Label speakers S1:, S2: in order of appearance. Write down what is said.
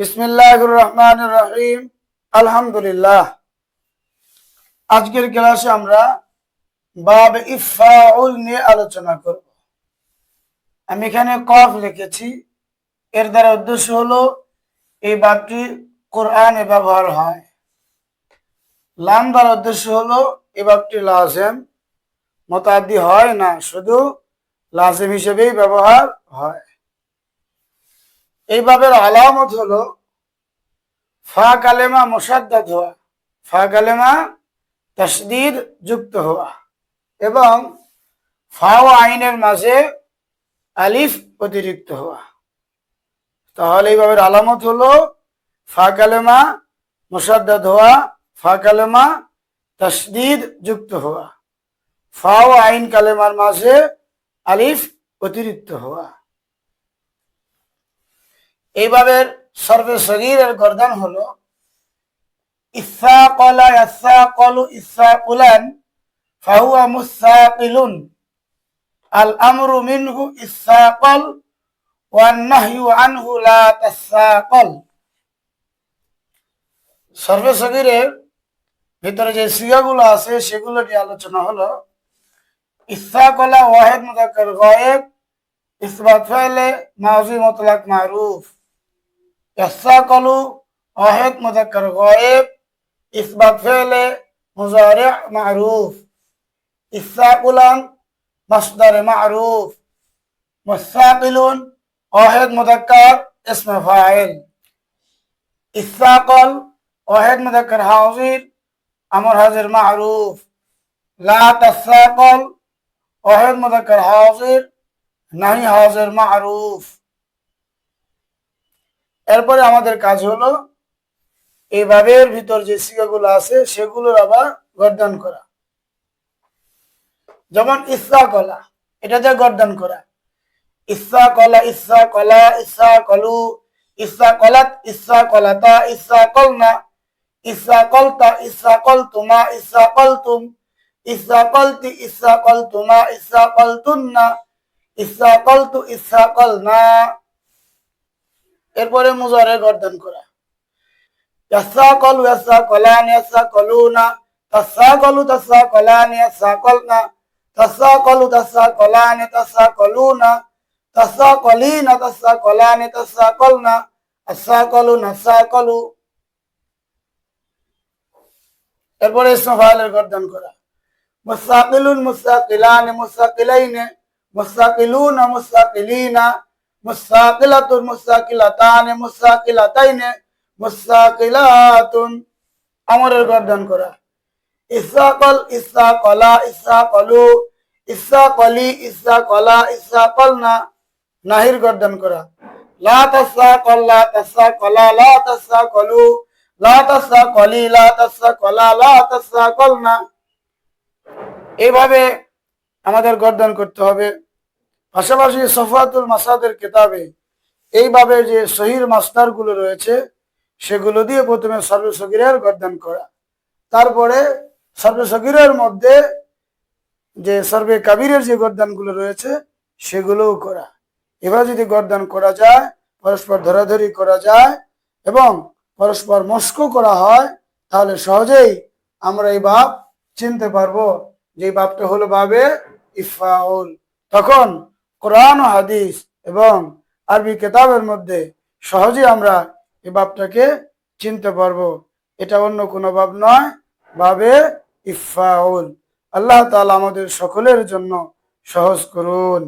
S1: বিসমিল্লাহ রহমান রহিম আলহামদুলিল্লাহ। আজকের ক্লাসে আমরা বাব ইফাউল নিয়ে আলোচনা করব। আমি এখানে কফ লিখেছি। এর দ্বারা উদ্দেশ্য হলো, এই বাবটি কোরআনে ব্যবহার হয়। লাম দ্বারা উদ্দেশ্য হলো, এই বাবটি লাজেম, মতাদি হয় না, শুধু লাজেম হিসেবেই ব্যবহার হয়। এই বাবের আলামত হলো, ফা কালেমা মোসাদ্দাদ হওয়া, ফা কালেমা তসদিদ যুক্ত হওয়া এবং ফা ও আইনের মাঝে আলিফ অতিরিক্ত হওয়া। তাহলে এই বাবের আলামত হলো, ফা কালেমা মোসাদ্দাদ হওয়া, ফা কালেমা তসদিদ যুক্ত হওয়া। ফা ও আইন কালেমার মাঝে আলিফ অতিরিক্ত হওয়া। এইভাবে সর্বে গর্দান হলো, ইসা কলা ইসা ইসা আল নাহয়ু আনহু লা ভিতরে যে সিগাগুলো আছে, সেগুলো নিয়ে আলোচনা হলো, ইসা কলা ওয়াহেদ মুদাক্কার গায়েব, ইসবাত মারুফ। ইয়াসাকালু ওয়াহিদ মুযাক্কার গায়েব ইসবাত ফাইলে মুজারি' মারুফ ইসাকুলান মাসদার মারুফ মুসাকিলুন ওয়াহিদ মুযাক্কার ইসম ফাইল ইসাকাল ওয়াহিদ মুযাক্কার হাজির আমর হাজির মারুফ লা তাসাকাল ওয়াহিদ মুযাক্কার হাজির নাহি হাজির মারুফ এরপরে আমাদের কাজ হলো এই বাবের ভিতর যে শিকাগুলো আছে, সেগুলোর আবার গর্দান করা। যেমন ইসা কলা, এটা যে গর্দান করা। ইসা কলা ইসা কলা, ইসা কলু, ইসা কলাত, ইসা কলাতা, ইসা কলনা, ইসা কলতা, ইসা কলতুমা, ইসা কলতুম, ইসা কলতি, ইসা কলতুমা, ইসা কলতুন্না, ইসা কলতু, ইসা কলনা। এরপরে মুজারে গর্দন করা। ইয়াসা কলু ইয়াসা কলান ইয়াসা কলুনা তাসা কলু তাসা কলান ইয়াসা কলনা তাসা কলু তাসা কলান তাসা কলুনা তাসা কলিনা তাসা কলান তাসা কলনা আসা কলু নাসা কলু এরপরে ইসমফাইলের গর্দন করা। মুসাকিলুন মুসাকিলান মুসাকিলাইনে, মুসাকিলুন মুসাকিলিনা মুসাকিলাতুন মুসাকিলাতান মুসাকিলাতাইনে মুসাকিলাতুন। আমরের গর্দন করা। ইসাকল ইসা কলা ইসা কলু ইসা কলি ইসা কলা ইসা কলনা নাহির গর্দন করা। লা তাসা কল্লা তাসা কলা লা তাসা কলু লা তাসা কলি লা তাসা কলা লা তাসা কলনা এইভাবে আমাদের গর্দন করতে হবে। পাশাপাশি সফাতুল মাসাদের কিতাবে এইভাবে যে সহির মাস্টারগুলো রয়েছে, সেগুলো দিয়ে প্রথমে সর্বসগিরের গর্দান করা। তারপরে সর্বসগিরের মধ্যে যে সর্বে কাবিরের যে গর্দানগুলো রয়েছে, সেগুলোও করা। এবার যদি গর্দান করা যায়, পরস্পর ধরাধরি করা যায় এবং পরস্পর মস্কো করা হয়, তাহলে সহজেই আমরা এই বাপ চিনতে পারব। যে বাপটা হলো বাবে ইফাউল তখন কোরআন ও হাদিস এবং আরবি কেতাবের মধ্যে সহজে আমরা এ বাপটাকে চিনতে পারব। এটা অন্য কোনো বাপ নয় বাবে ইফাউল আল্লাহ তালা আমাদের সকলের জন্য সহজ করুন।